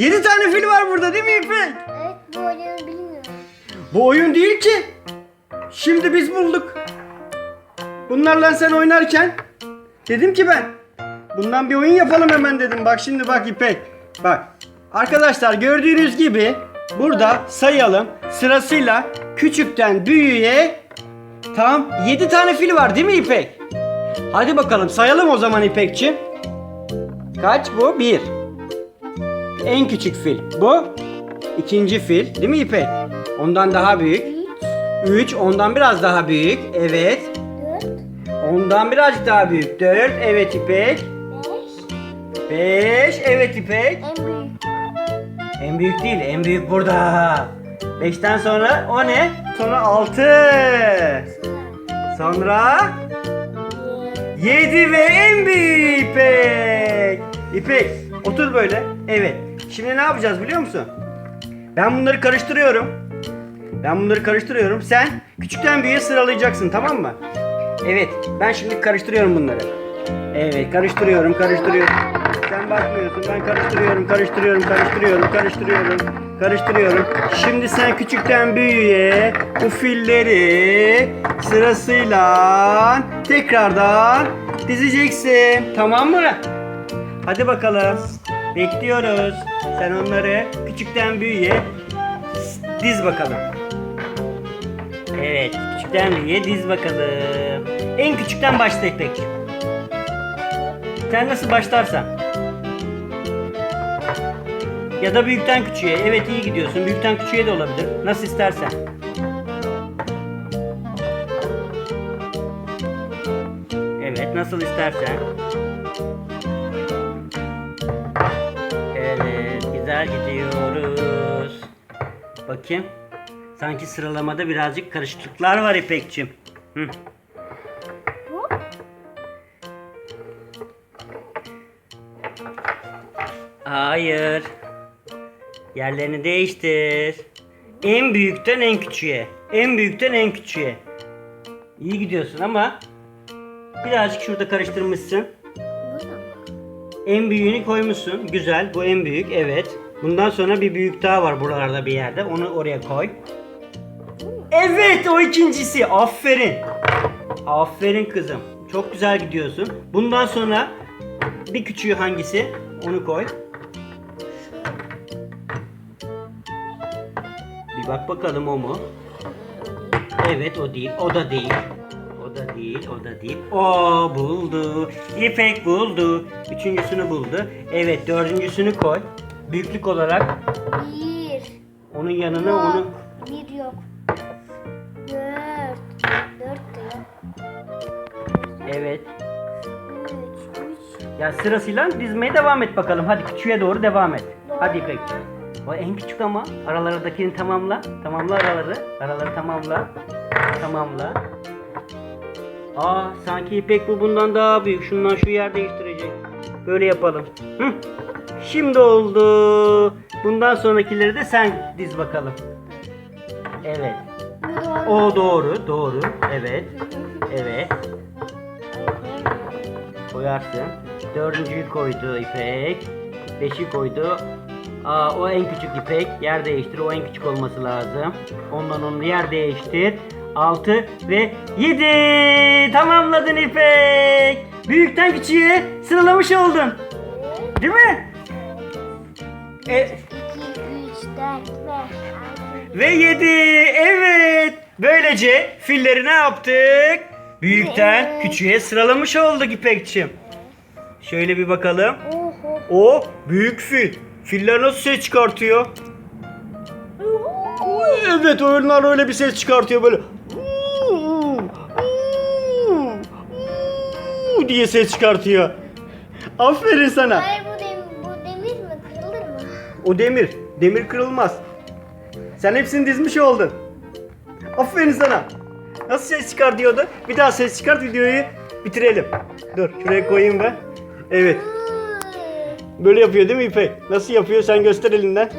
7 tane fil var burada değil mi İpek? Evet bu oyunu bilmiyorum. Bu oyun değil ki. Şimdi biz bulduk. Bunlarla sen oynarken dedim ki ben bundan bir oyun yapalım hemen dedim. Bak şimdi bak İpek. Bak. Arkadaşlar gördüğünüz gibi burada sayalım sırasıyla küçükten büyüğe tam 7 tane fil var değil mi İpek? Hadi bakalım sayalım o zaman İpekçi. Kaç bu? 1. En küçük fil. Bu ikinci fil değil mi İpek? Ondan daha büyük. 3 ondan biraz daha büyük. Evet. 4, Ondan birazcık daha büyük. 4 evet İpek. 5, 5 evet İpek. en büyük. En büyük değil en büyük burada. 5'ten sonra o ne? Sonra 6. Sonra 7 ve en büyük İpek. İpek otur böyle. Evet. Şimdi ne yapacağız biliyor musun? Ben bunları karıştırıyorum. Ben bunları karıştırıyorum. Sen küçükten büyüğe sıralayacaksın tamam mı? Evet. Ben şimdi karıştırıyorum bunları. Evet karıştırıyorum karıştırıyorum. Sen bakmıyorsun ben karıştırıyorum karıştırıyorum karıştırıyorum karıştırıyorum karıştırıyorum. Şimdi sen küçükten büyüğe bu filleri sırasıyla tekrardan dizeceksin. Tamam mı? Hadi bakalım. Bekliyoruz. Sen onları küçükten büyüğe diz bakalım. Evet, küçükten büyüğe diz bakalım. En küçükten başla İpek. Sen nasıl başlarsan. Ya da büyükten küçüğe. Evet iyi gidiyorsun. Büyükten küçüğe de olabilir. Nasıl istersen. Evet nasıl istersen. Güzel gidiyoruz. Bakayım. Sanki sıralamada birazcık karışıklıklar var İpekçim. Hı. Hayır. Yerlerini değiştir. En büyükten en küçüğe. En büyükten en küçüğe. İyi gidiyorsun ama birazcık şurada karıştırmışsın. En büyüğünü koymuşsun. Güzel. Bu en büyük. Evet. Bundan sonra bir büyük daha var buralarda bir yerde. Onu oraya koy. Evet o ikincisi. Aferin. Aferin kızım. Çok güzel gidiyorsun. Bundan sonra bir küçüğü hangisi? Onu koy. Bir bak bakalım o mu? Evet o değil. O da değil. O da değil. O da değil. O buldu. İpek buldu. Üçüncüsünü buldu. Evet dördüncüsünü koy. Büyüklük olarak Bir. onun yanına Yok. onu Bir yok. Dört. Dört de yok. evet. Üç. Üç. Ya sırasıyla dizmeye devam et bakalım. Hadi küçüğe doğru devam et. Hadi İpek. O en küçük ama aralarındakini tamamla. Tamamla araları. Araları tamamla. Tamamla. Aa sanki İpek bu bundan daha büyük. Şundan şu yer değiştirecek. Böyle yapalım. Hı. Şimdi oldu. Bundan sonrakileri de sen diz bakalım. Evet. O doğru, doğru. Evet. Evet. Koyarsın. Dördüncüyü koydu İpek. Beşi koydu. Aa, o en küçük İpek. Yer değiştir. O en küçük olması lazım. Ondan onu yer değiştir. Altı ve yedi. Tamamladın İpek. Büyükten küçüğe sıralamış oldun. Değil mi? E. Ve 7. Evet. Böylece filleri ne yaptık? Büyükten Evet. küçüğe sıralamış olduk İpekçim. Şöyle bir bakalım. Oho. O büyük fil. Filler nasıl ses çıkartıyor? Evet onlar öyle bir ses çıkartıyor böyle. diye ses çıkartıyor. Aferin sana. Hayır bu O demir. Demir kırılmaz. Sen hepsini dizmiş oldun. Aferin sana. Nasıl ses çıkar diyordu? Bir daha ses çıkart videoyu bitirelim. Dur şuraya koyayım ben. Evet. Böyle yapıyor değil mi İpek? Nasıl yapıyor sen göster elinden.